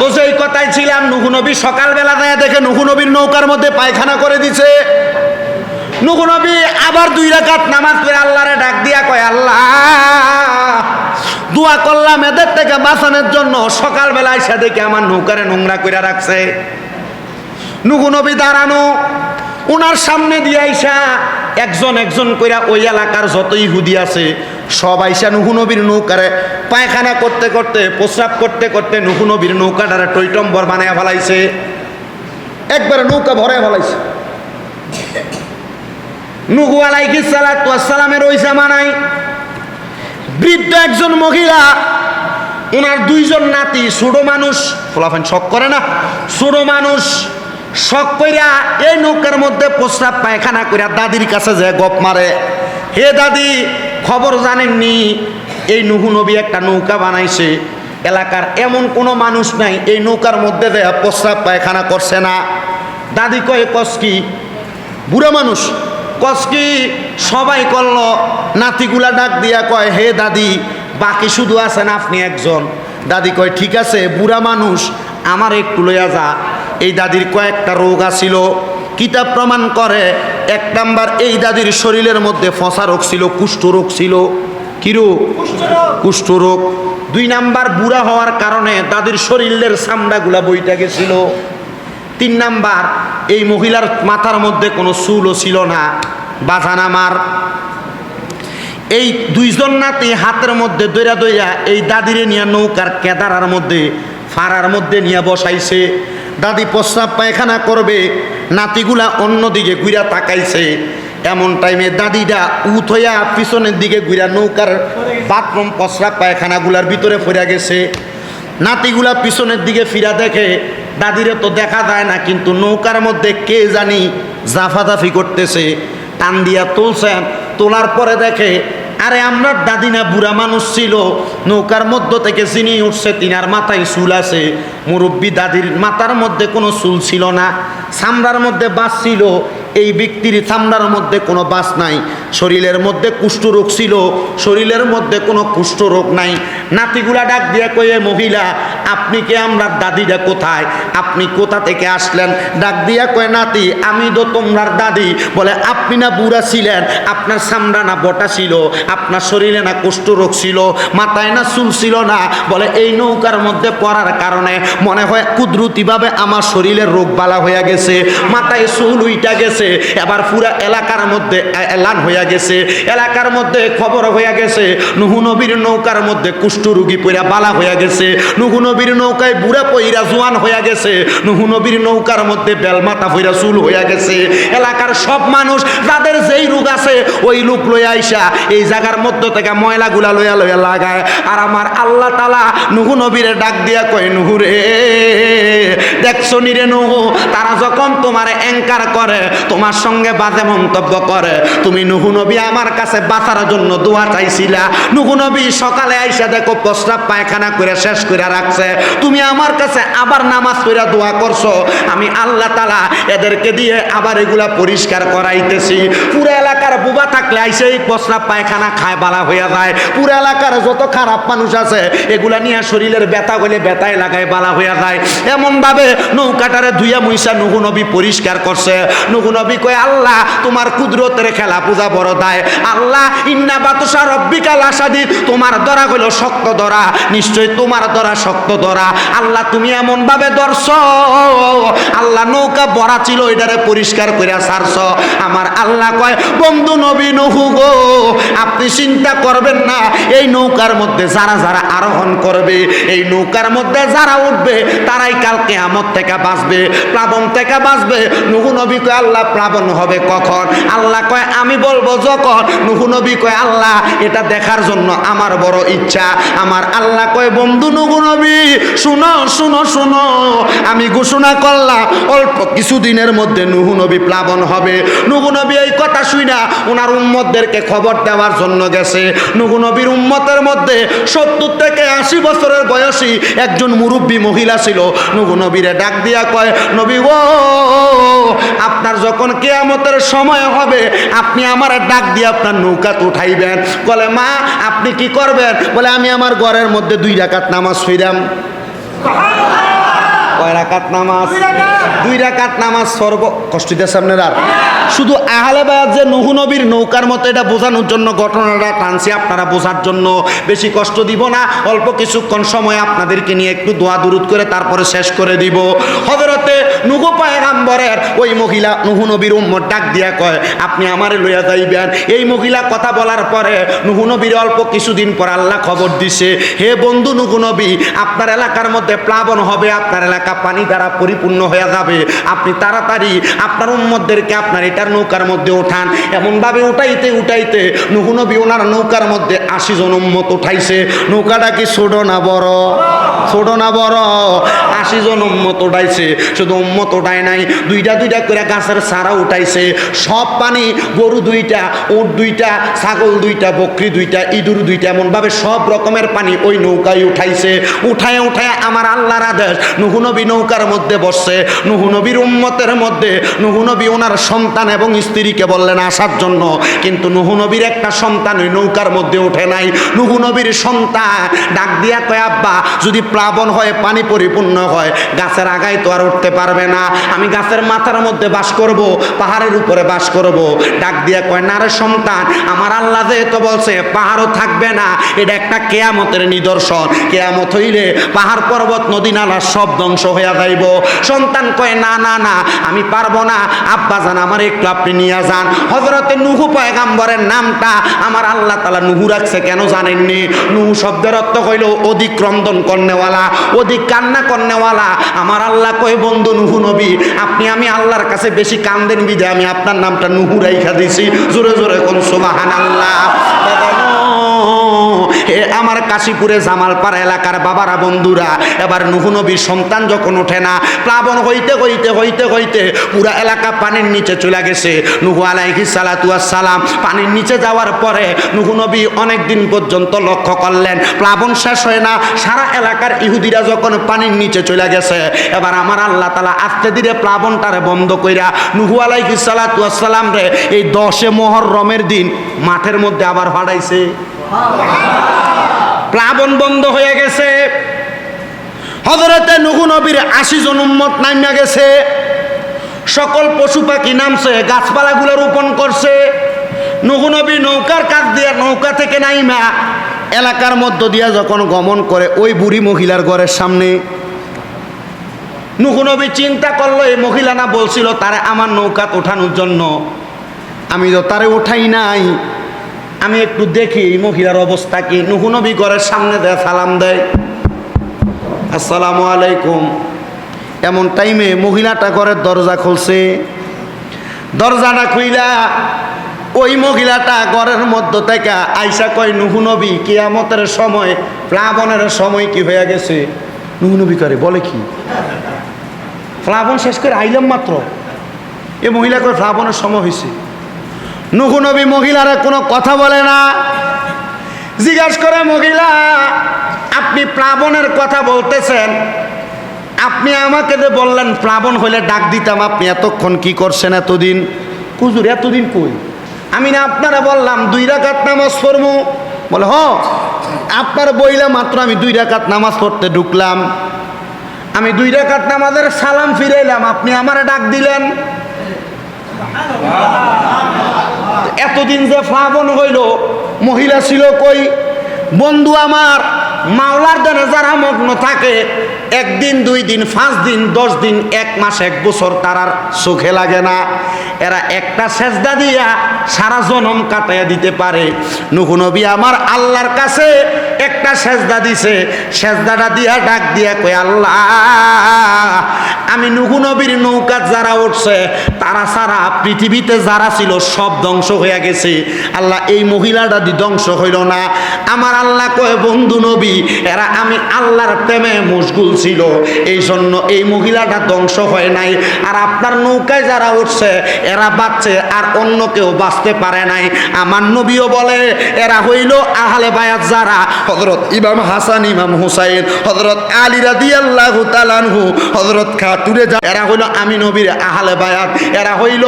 তো সেই কথাই ছিলাম, নুহু নবী সকালবেলা দেয়া দেখে নুহু নৌকার মধ্যে পায়খানা করে দিছে। নুহু নবী আবার দুই রাকাত নামাজ পড়ে আল্লাহরে ডাক দিয়া কয়, আল্লাহ, দোয়া করলাম এদের থেকে বাঁচানোর জন্য সকালবেলা এসে দেখে আমার নৌকারে নোংরা করে রাখছে। নুহু নবী দাঁড়ানো ওনার সামনে দিয়ে আইসা একজন একজন কইরা ওই এলাকার যত ইহুদি আছে, সব আইসা নুহু নবীর নৌকারে পায়খানা করতে করতে, প্রস্রাব করতে করতে নুহু নবীর নৌকাটারে টৈটম্বর বানায় ফেলাইছে। একবারে নৌকা ভরে ফেলাইছে। নুহু আলাইহিস সালাতু সালামের ওই জামানায় বৃদ্ধ একজন মহিলা ওনার দুইজন নাতি ছোট মানুষ ফলাফান শখ করে না ছোট মানুষ শখ কইরা এই নৌকার মধ্যে প্রস্রাব পায়খানা কইরা দাদির কাছে যে গপ মারে, হে দাদি, খবর জানেননি? এই নুহু নবী একটা নৌকা বানাইছে। এলাকার এমন কোনো মানুষ নাই এই নৌকার মধ্যে যে প্রস্রাব পায়খানা করছে না। দাদি কয়ে, কস কি? বুড়া মানুষ। কসকি সবাই করল। নাতিগুলা ডাক দিয়া কয়, হে দাদি, বাকি শুধু আছেন আপনি একজন। দাদি কয়, ঠিক আছে, বুড়া মানুষ, আমার একটু লইয়া যা। এই দাদির কয়েকটা রোগ আছিল। কিতাব প্রমাণ করে এক নাম্বার এই দাদির শরীরের মধ্যে ফসা রোগ ছিল কুষ্ঠ রোগ ছিল। কি রোগ? কুষ্ঠ রোগ। দুই নাম্বার বুড়া হওয়ার কারণে দাদির শরীরের চামড়াগুলা বইটা গেছিল। তিন নাম্বার এই মহিলার মাথার মধ্যে কোনো চুলও ছিল না বাজানামার এই দুইজন নাতি হাতের মধ্যে দৈরা দইরা এই দাদিরে নিয়ে নৌকার কেদারার মধ্যে ফাড়ার মধ্যে নিয়ে বসাইছে। দাদি প্রস্রাব পায়খানা করবে, নাতিগুলা অন্যদিকে ঘুরা তাকাইছে। এমন টাইমে দাদিটা উত হইয়া পিছনের দিকে ঘুরা নৌকার বাথরুম, প্রস্রাব পায়খানাগুলার ভিতরে ফিরা গেছে। নাতিগুলা পিছনের দিকে ফিরা দেখে, দাদিরে তো দেখা যায় না, কিন্তু নৌকার মধ্যে কে জানি জাফাদাফি করতেছে। টান দিয়া তুলছেন তোলার পরে দেখে আরে আমরা দাদি না বুড়া মানুষ ছিল, নৌকার মধ্য থেকে চিনি উঠছে তিনার মাথায় চুল আছে। মুরব্বী দাদির মাথার মধ্যে কোনো চুল ছিল না সামরার মধ্যে বাস ছিল, এই ব্যক্তির সামরার মধ্যে কোনো বাস নাই। শরীরের মধ্যে কুষ্ঠরোগ ছিল, শরীরের মধ্যে কোনো কুষ্ঠরোগ নাই। নাতিগুলা ডাক দিয়ে কয়ে, মহিলা, আপনি কে? আমরা দাদিটা কোথায়? আপনি কোথা থেকে আসলেন? ডাক দিয়া কয়ে, নাতি, আমি তো তোমরার দাদি। বলে, আপনি না বুড়া ছিলেন? আপনার চামড়া না বটা ছিল? আপনার শরীরে না কুষ্ঠরোগ ছিল? মাথায় না চুল ছিল না? বলে, এই নৌকার মধ্যে পড়ার কারণে মনে হয় কুদরতিভাবে আমার শরীরের রোগ বালা হয়ে গেছে। মাথায় চুল উইটা গেছে। এবার পুরা এলাকার মধ্যে এলান হইয়া গেছে, এলাকার মধ্যে খবর হইয়া গেছে, নুহু নবীর নৌকার মধ্যে কুষ্ঠ রুগী পইরা বালা হইয়া গেছে, নুহু নবীর নৌকায় বুড়া পইরা জোয়ান হইয়া গেছে, নুহু নবীর নৌকার মধ্যে বেলমাথা পইরা চুল হইয়া গেছে, এলাকার সব মানুষ যাদের যেই রোগ আছে, ওই লোক লইয়া আইসা, এই জায়গার মধ্য থেকে ময়লাগুলা লইয়া লইয়া লাগায়। আর আমার আল্লাহ তালা নুহু নবীরে ডাক দিয়া কয়, নুহু রে দেখছ নিরে নুহু? তারা যখন তোমার অ্যাঙ্কার করে, তোমার সঙ্গে বাজে মন্তব্য করে, তুমি নুহু নবী, আমার কাছে বাঁচার জন্য দোয়া চাইছিলা। নুহু নবী, সকালে আইসা দেখো, প্রস্রাব পায়খানা করে শেষ করে রাখছে। তুমি আমার কাছে আবার নামাজ পড়া দোয়া করছ। আমি আল্লাহ তালা এদেরকে দিয়ে আবার এগুলা পরিষ্কার করাইতেছি। পুরো এলাকার বুবা থাকলে আইসে এই প্রস্রাব পায়খানা খায়, বালা হইয়া যায়। পুরো এলাকার যত খারাপ মানুষ আছে, এগুলা নিয়ে শরীরের ব্যথা হলে ব্যথায় লাগায়, বালা হইয়া যায়। এমন ভাবে নৌকাটারে ধুইয়া মুইসা নুহু নবী পরিষ্কার করছে। নুহু নবী কয়, আল্লাহ, তোমার কুদরতের খেলা পূজা বড় দায়। আল্লাহ, ইন্না বাতুসা রব্বিকাল আসাদি তোমার দরা হইল শক্ত দরা নিশ্চয় তোমার দরা শক্ত দরা আল্লাহ, তুমি এমন ভাবে দর্শ আল্লাহ, নৌকা বড়া ছিল, এটারে পরিষ্কার করে সারছ। আমার আল্লাহ কয় নবী নহু গো, আপনি চিন্তা করবেন না, এই নৌকার মধ্যে যারা যারা আরোহণ করবে, এই নৌকার মধ্যে যারা উঠবে, তারাই কালকে আমত থেকে বাঁচবে, প্লাবন থেকে বাঁচবে। নুহু নবী কয়, আল্লাহ, প্লাবন হবে কখন? আল্লাহ কয়, আমি বলব যখন। নুহু নবী কয়, আল্লাহ, এটা দেখার জন্য আমার বড় ইচ্ছা। আমার আল্লাহ কয়, বন্ধু নুহু নবী, শুনো শুনো শুনো, আমি ঘোষণা করলাম, অল্প কিছুদিনের মধ্যে নুহু নবী প্লাবন হবে। নুহু নবী এই কথা শুই না ওনার উম্মতদেরকে খবর দেওয়ার জন্য গেছে। নুহু নবীর উম্মতের মধ্যে সত্তর থেকে আশি বছরের বয়সী একজন মুরব্বী মহিলা ছিল। নুহু নবীরে ডাক দিয়া কয়, নবী ও, আপনার যখন কেয়ামতের সময় হবে, আপনি আমার ডাক দিয়ে আপনার নৌকাতে উঠাইবেন। বলে, মা, আপনি কি করবেন? বলে, আমি আমার ঘরের মধ্যে দুই রাকাত নামাজ ফিরাম রাকাত নামাজ? দুই রাকাত। নামাজ সর্ব কষ্ট দিয়েছে আপনার। শুধু আহলে বায়াত যে নুহু নবীর নৌকার মতো এটা বোঝানোর জন্য ঘটনাটা টানছি আপনারা বোঝার জন্য। বেশি কষ্ট দিব না অল্প কিছুক্ষণ সময় আপনাদেরকে নিয়ে একটু দোয়া দুরুদ করে তারপরে শেষ করে দিব। হজরতে নুহু পায়গাম্বরের ওই মহিলা নুহু নবীর উম্মত ডাক দিয়া কয় আপনি আমারে লইয়া যাইবেন। এই মহিলা কথা বলার পরে নুহু নবীর অল্প কিছুদিন পর আল্লাহ খবর দিছে হে বন্ধু নুহু নবী আপনার এলাকার মধ্যে প্লাবন হবে আপনার এলাকা পানি দ্বারা পরিপূর্ণ হয়ে যাবে। আপনি তাড়াতাড়ি আপনার উম্মতদেরকে আপনার এটার নৌকার মধ্যে ওঠান। এমনভাবে উঠাইতে উঠাইতে নবী ওনার নৌকার মধ্যে আশি জন উম্মত উঠাইছে। নৌকাটা কি ছোট না বড়? ছোট না বড়? আশি জন উম্মত উঠাইছে। শুধু উম্মত উঠায় নাই, দুইটা দুইটা করে গাছের সারা উঠাইছে। সব পানি, গরু দুইটা, উট দুইটা, ছাগল দুইটা, বকরি দুইটা, ইঁদুর দুইটা, এমনভাবে সব রকমের পানি ওই নৌকায় উঠাইছে। উঠায় উঠায় আমার আল্লাহর আদেশ, নুহু নবী নৌকার মধ্যে বসছে, নুহু নবীর উম্মতের মধ্যে, নুহু নবী ওনার সন্তান এবং স্ত্রীকে বললেন আসার জন্য। কিন্তু নুহু নবীর একটা সন্তান ওই নৌকার মধ্যে ওঠে নাই। নুহু নবীর সন্তান ডাক দিয়া কয়, আব্বা, যদি প্লাবন হয়, পানি পরিপূর্ণ হয়, গাছের আগায় তো আর উঠতে পারবে না। আমি গাছের মাথার মধ্যে বাস করব, পাহাড়ের উপরে বাস করব। ডাক দিয়া কয়, না রে সন্তান, আমার আল্লাহ যেহেতু বলছে, পাহাড়ও থাকবে না, এটা একটা কেয়ামতের নিদর্শন। কেয়ামত হইলে পাহাড় পর্বত, নদী, নালা সব ধ্বংস হইয়া যাইব। সন্তান কয়, না না না, আমি পারব না। আব্বা যান আমার একটু আপনি নিয়ে যান। হজরতে নুহু পয়গাম্বরের নামটা আমার আল্লাহ তালা নুহু রাখছে কেন জানেননি? নুহু শব্দের অর্থ হইল অধিক ক্রন্দন কর্নেওয়ালা, অধিক কান্না কর্নেওয়ালা। আমার আল্লাহ কয়, বন্ধু নুহু নবী, আপনি আমি আল্লাহর কাছে বেশি কান্দেন বিদে। আমি আপনার নামটা নুহু রাইখা দিছি। জোরে জোরে কোন সুবাহান আল্লাহ আমার কাশীপুরে জামালপাড়া এলাকার বাবারা, বন্ধুরা, এবার নবীর সন্তান যখন ওঠে না, প্লাবন হইতে হইতে হইতে হইতে পুরা এলাকা পানির নিচে চলে গেছে। নুহু আলাইহি সালাতু সালাম পানির নিচে যাওয়ার পরে নুহু নবী অনেক দিন পর্যন্ত লক্ষ্য করলেন, প্লাবন শেষ হয় না, সারা এলাকার ইহুদিরা যখন পানির নিচে চলে গেছে, এবার আমার আল্লাহ তালা আস্তে ধীরে প্লাবনটারে বন্ধ কইরা নুহু আলাইহি সালাতু সালাম রে, এই দশে মহরমের দিন মাঠের মধ্যে আবার ফাড়াইছে প্লাবন বন্ধ হয়ে গেছে। হজরতে নুহু নবীর আশি জন উম্মত নামিয়া গেছে। সকল পশু পাখি নামছে, গাছপালাগুলো রোপণ করছে। নুহু নবী নৌকার কাজ দিয়ে নৌকা থেকে নাইমা এলাকার মধ্য দিয়া যখন গমন করে ওই বুড়ি মহিলার ঘরের সামনে। নুহু নবী চিন্তা করল, এই মহিলা না বলছিল তারে আমার নৌকাত ওঠানোর জন্য? আমি তো তারে ওঠাই নাই। আমি একটু দেখি এই মহিলার অবস্থা কি। নুহু নবী ঘরের সামনে দেয় সালাম দেয়। আসসালামু আলাইকুম। এমন টাইমে মহিলাটা ঘরের দরজা খুলছে। দরজাটা খুইলা ওই মহিলাটা ঘরের মধ্য থেকে আইসা কয়, নুহু নবী, কিয়ামতের সময়, প্লাবনের সময় কি হয়ে গেছে? নুহু নবী করে, বলে কি? প্লাবন শেষ করে আইলাম মাত্র। এ মহিলা করে প্লাবনের সময় হয়েছে নবী মহিলারা কোনো কথা বলে না। জিজ্ঞাসা করে, মহিলা, আপনি প্লাবনের কথা বলতেছেন। আপনি আমাকে যে বললেন প্লাবন হইলে ডাক দিতাম, আপনি এতক্ষণ কি করছেন এতদিন? কুজুর এতদিন কই? আমি না, আপনারা বললাম, দুই রাকাত নামাজ পড়ব বলে, হ, আপনার বইলা মাত্র আমি দুই রাকাত নামাজ পড়তে ঢুকলাম। আমি দুই রাকাত নামাজের সালাম ফিরাইলাম, আপনি আমারে ডাক দিলেন। এতদিন যে ফাগুন হইল মহিলা ছিল কই? বন্ধু আমার মাওলার দানে যারা মগ্ন থাকে, একদিন, দুই দিন, পাঁচ দিন, দশ দিন, এক মাস, এক বছর তারার চোখে লাগে না। এরা একটা সেজদা দিয়া সারা জনম কাটাইয়া দিতে পারে। নুহু নবী আমার আল্লাহর কাছে একটা সেজদা দিছে। সেজদাটা দিয়া ডাক দিয়া কই আল্লাহ, আমি নুহু নবীর নৌকা যারা উঠছে, তারা সারা পৃথিবীতে যারা ছিল সব ধ্বংস হয়ে গেছে। আল্লাহ, এই মহিলাটা ধ্বংস হইল না। আমার আল্লাহ কয়, বন্ধু নবী এরা আমি আল্লাহর প্রেমে মশগুল ছিল। এই জন্য এই মহিলাটা ধ্বংস হয় নাই। আর আপনার নৌকায় যারা উঠছে, এরা বাঁচছে আর অন্য কেউ বাঁচতে পারে নাই। আমার নবীও বলে, এরা হইল আহলে বায়াত যারা। হজরত ইমাম হাসান, ইমাম হুসাইন হজরত আলী রাদি আল্লাহ তালানহু হজরত খা তুলে যা এরা হইল আমি নবীর আহালে বায়াত। এরা হইল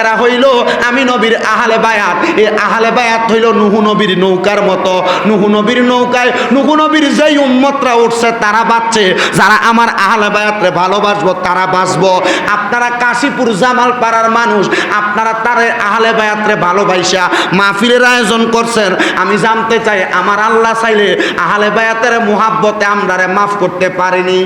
এরা হইল আমি নবীর আহালে বায়াত। এই আহালে বায়াত হইল নুহু নবীর নৌকার মতো। নুহু নবীর নৌকায় নুহু নবীর যেই উম্মতরা উঠছে, তারা বাঁচছে যারা আমার আহলে বায়াতরে ভালোবাসবো, তারা বাঁচবো। আপনারা কাশীপুর জামাল পাড়ার মানুষ, আপনারা তারে আহলে বায়াতরে ভালোবাসা। মাহফিলের আয়োজন করছেন। আমি জানতে চাই, আমার আল্লাহ চাইলে আহলে বায়াতের মোহাব্বতে আমরারে মাফ করতে পারিনি?